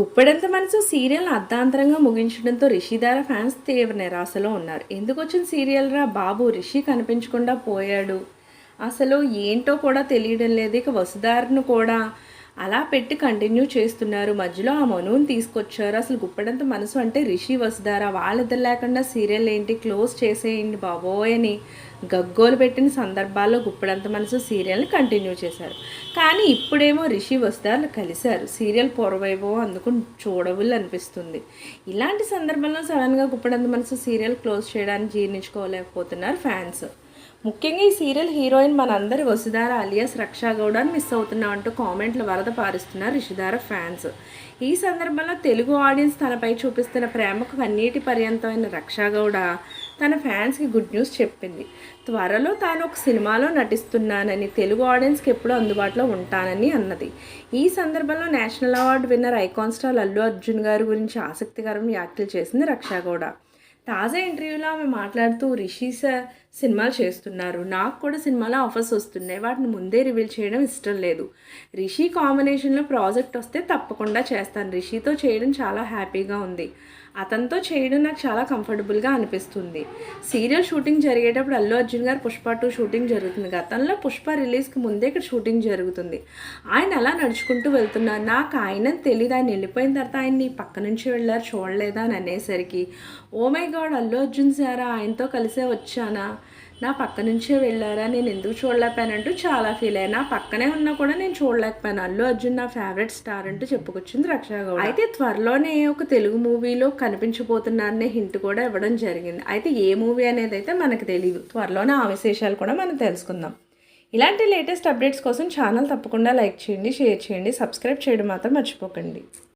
గుప్పెడంత మనసు సీరియల్ అర్ధాంతరంగా ముగించడంతో రిషిధార ఫ్యాన్స్ తీవ్ర నిరాశలో ఉన్నారు. ఎందుకు వచ్చిన సీరియల్ రా బాబు? రిషి కనిపించకుండా పోయాడు. అసలు ఏంటో కూడా తెలియడం లేదు. ఇక వసుధారను కూడా అలా పెట్టి కంటిన్యూ చేస్తున్నారు. మధ్యలో ఆ మనువుని తీసుకొచ్చారు. అసలు గుప్పడంత మనసు అంటే రిషి వసుదారా వాళ్ళిద్దరు లేకుండా సీరియల్ ఏంటి? క్లోజ్ చేసేయండి బాబోయ్ అని గగ్గోలు పెట్టిన సందర్భాల్లో గుప్పడంత మనసు సీరియల్ని కంటిన్యూ చేశారు. కానీ ఇప్పుడేమో రిషి వసుధారలు కలిశారు. సీరియల్ పొరవైపో అందుకు చూడవులు అనిపిస్తుంది. ఇలాంటి సందర్భంలో సడన్గా గుప్పడంత మనసు సీరియల్ క్లోజ్ చేయడానికి జీర్ణించుకోలేకపోతున్నారు ఫ్యాన్స్ ముఖ్యంగా ఈ సీరియల్ హీరోయిన్ మనందరి వసుధార అలియాస్ రక్షా గౌడ అని మిస్ అవుతున్నాం అంటూ కామెంట్లు వరద పారుస్తున్నారు రిషిధార ఫ్యాన్స్ ఈ సందర్భంలో తెలుగు ఆడియన్స్ తనపై చూపిస్తున్న ప్రేమకు కన్నీటి పర్యంతమైన రక్షా గౌడ తన ఫ్యాన్స్కి గుడ్ న్యూస్ చెప్పింది. త్వరలో తాను ఒక సినిమాలో నటిస్తున్నానని తెలుగు ఆడియన్స్కి ఎప్పుడూ అందుబాటులో ఉంటానని అన్నది. ఈ సందర్భంలో national award winner icon star Allu Arjun గారి గురించి ఆసక్తికరం వ్యాఖ్యలు చేసింది రక్షా గౌడ తాజా ఇంటర్వ్యూలో ఆమె మాట్లాడుతూ రిషి సార్ సినిమాలు చేస్తున్నారు. నాకు కూడా సినిమాలో ఆఫర్స్ వస్తున్నాయి. వాటిని ముందే రివీల్ చేయడం ఇష్టం లేదు. రిషి కాంబినేషన్లో ప్రాజెక్ట్ వస్తే తప్పకుండా చేస్తాను. రిషితో చేయడం చాలా హ్యాపీగా ఉంది. అతనితో చేయడం నాకు చాలా కంఫర్టబుల్గా అనిపిస్తుంది. సీరియల్ షూటింగ్ జరిగేటప్పుడు అల్లు అర్జున్ గారు పుష్ప టూ షూటింగ్ జరుగుతుంది. గతంలో పుష్ప రిలీజ్కి ముందే ఇక్కడ షూటింగ్ జరుగుతుంది. ఆయన అలా నడుచుకుంటూ వెళ్తున్నారు. నాకు ఆయన తెలియదు ఆయన వెళ్ళిపోయిన తర్వాత ఆయన నీ పక్క నుంచి వెళ్ళారు. చూడలేదా అని అనేసరికి oh my god Allu Arjun సారా ఆయనతో కలిసే వచ్చానా? నా పక్క నుంచే వెళ్ళారా? నేను ఎందుకు చూడలేకపోయానంటూ చాలా ఫీల్ అయ్యాను. నా పక్కనే ఉన్నా కూడా నేను చూడలేకపోయాను. అల్లు అర్జున్ నా ఫేవరెట్ స్టార్ అంటూ చెప్పుకొచ్చింది రక్షా అయితే త్వరలోనే ఒక తెలుగు మూవీలో కనిపించబోతున్నారనే హింట్ కూడా ఇవ్వడం జరిగింది. అయితే ఏ మూవీ అనేది అయితే మనకు తెలియదు త్వరలోనే ఆ విశేషాలు కూడా మనం తెలుసుకుందాం. ఇలాంటి లేటెస్ట్ అప్డేట్స్ కోసం ఛానల్ తప్పకుండా లైక్ చేయండి షేర్ చేయండి సబ్స్క్రైబ్ చేయడం మాత్రం మర్చిపోకండి.